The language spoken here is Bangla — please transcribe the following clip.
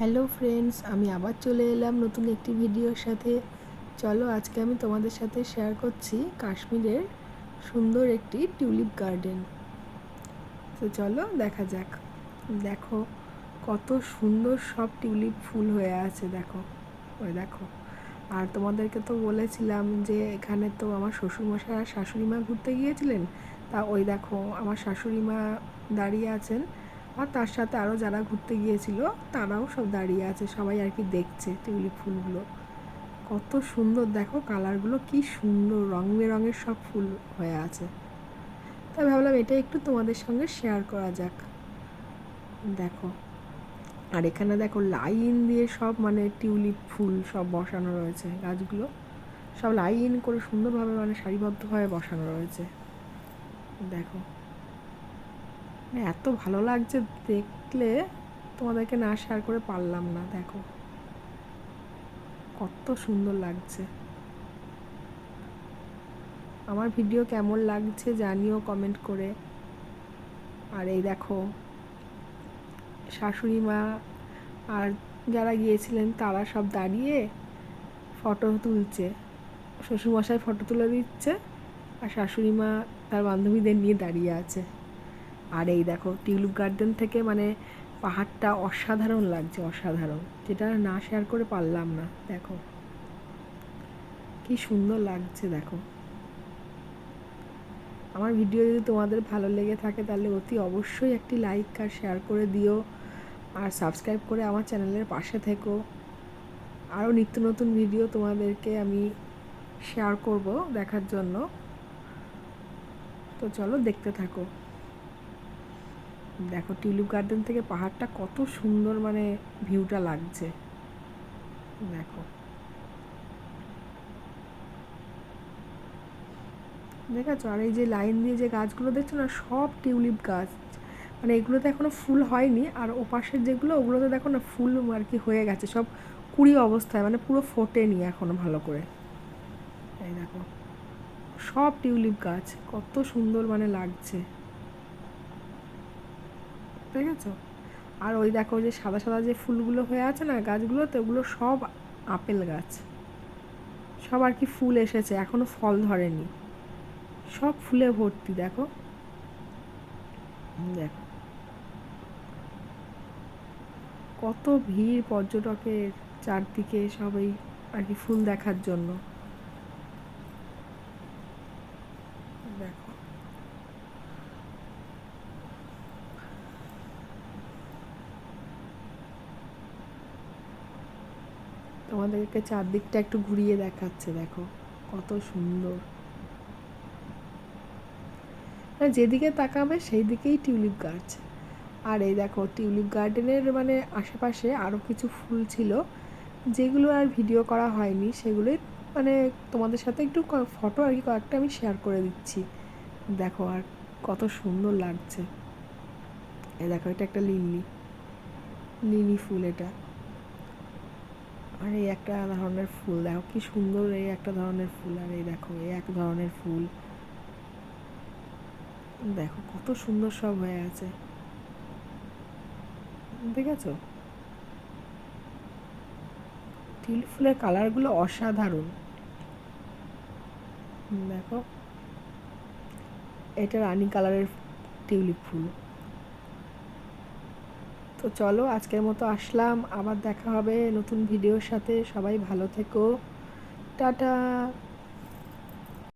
হ্যালো ফ্রেন্ডস, আমি আবার চলে এলাম নতুন একটি ভিডিওর সাথে। চলো আজকে আমি তোমাদের সাথে শেয়ার করছি কাশ্মীরের সুন্দর একটি টিউলিপ গার্ডেন তো চলো দেখা যাক। দেখো, কত সুন্দর সব টিউলিপ ফুল হয়ে আছে, দেখো। ওই দেখো। আর তোমাদেরকে তো বলেছিলাম যে এখানে তো আমার শ্বশুরমশাই আর শাশুড়ি মা ঘুরতে গিয়েছিলেন। তা ওই দেখো, আমার শাশুড়ি মা দাঁড়িয়ে আছেন। আর তার সাথে আরও যারা ঘুরতে গিয়েছিল, তারাও সব দাঁড়িয়ে আছে, সবাই আর কি দেখছে টিউলিপ ফুলগুলো। কত সুন্দর, দেখো কালারগুলো কি সুন্দর, রং বেরঙের সব ফুল হয়ে আছে। তাই ভাবলাম এটা একটু তোমাদের সঙ্গে শেয়ার করা যাক। দেখো, আর এখানে দেখো লাইন দিয়ে সব মানে টিউলিপ ফুল সব বসানো রয়েছে গাছগুলো। সব লাইন করে সুন্দরভাবে মানে সারিবদ্ধভাবে বসানো রয়েছে। দেখো এত ভালো লাগছে দেখলে তোমাদেরকে না শেয়ার করে পারলাম না, দেখো। কত সুন্দর লাগছে। আমার ভিডিও কেমন লাগছে জানিও কমেন্ট করে। আর এই দেখো, শাশুড়ি মা আর যারা গিয়েছিলেন তারা সব দাঁড়িয়ে ফটো তুলছে। শ্বশুরমশাই ফটো তুলে দিচ্ছে আর শাশুড়ি মা তার বান্ধবীদের নিয়ে দাঁড়িয়ে আছে। আর এই দেখো, টিউলিপ গার্ডেন থেকে মানে পাহাড়টা অসাধারণ লাগছে, অসাধারণ। যেটা না শেয়ার করে পারলাম না, দেখো। কি সুন্দর লাগছে, দেখো। আমার ভিডিও যদি তোমাদের ভালো লেগে থাকে, তাহলে অতি অবশ্যই একটি লাইক আর শেয়ার করে দিও। আর সাবস্ক্রাইব করে আমার চ্যানেলের পাশে থেকো। আরও নিত্য নতুন ভিডিও তোমাদেরকে আমি শেয়ার করব দেখার জন্য। তো চলো, দেখতে থাকো। দেখো টিউলিপ গার্ডেন থেকে পাহাড়টা কত সুন্দর মানে ভিউটা লাগছে। দেখো। দেখেছ? আর এই যে লাইন দিয়ে যে গাছগুলো দেখছ না, সব টিউলিপ গাছ। মানে এগুলোতে এখনও ফুল হয়নি, আর ওপাশের যেগুলো, ওগুলোতে দেখো না ফুল আর কি হয়ে গেছে, সব কুড়ি অবস্থায় মানে পুরো ফোটেনি এখনও ভালো করে। এই দেখো। সব টিউলিপ গাছ, কত সুন্দর মানে লাগছে। দেখেছ আর ওই দেখো যে সাদা সাদা যে ফুলগুলো হয়ে আছে না গাছগুলোতে, ওগুলো সব আপেল গাছ। সব আর কি ফুল এসেছে, এখনও ফল ধরেনি। সব ফুলে ভর্তি, দেখো। দেখো। কত ভিড় পর্যটকের চারদিকে সবাই আর কি ফুল দেখার জন্য। দেখো। তোমাদেরকে চারদিকটা একটু ঘুরিয়ে দেখাচ্ছে, দেখো। কত সুন্দর। যেদিকে তাকাবে সেই দিকেই টিউলিপ গাছ। আর এই দেখো, টিউলিপ গার্ডেনের মানে আশেপাশে আরও কিছু ফুল ছিল, যেগুলো আর ভিডিও করা হয়নি। সেগুলোই মানে তোমাদের সাথে একটু ফটো আর কি কয়েকটা আমি শেয়ার করে দিচ্ছি। দেখো আর কত সুন্দর লাগছে। এই দেখো, এটা একটা লিলি লিলি ফুল এটা। আর এই একটা ধরনের ফুল, দেখো কি সুন্দর এই একটা ধরনের ফুল, আর এই দেখো এই এক ধরনের ফুল। দেখো কত সুন্দর সব হয়ে আছে। দেখেছ? টিউলিপ ফুলের কালারগুলো অসাধারণ। দেখো, এটা রানি কালারের টিউলিপ ফুল। তো চলো আজকের মতো আসলাম, আবার দেখা হবে নতুন ভিডিওর সাথে। সবাই ভালো থেকো। টাটা।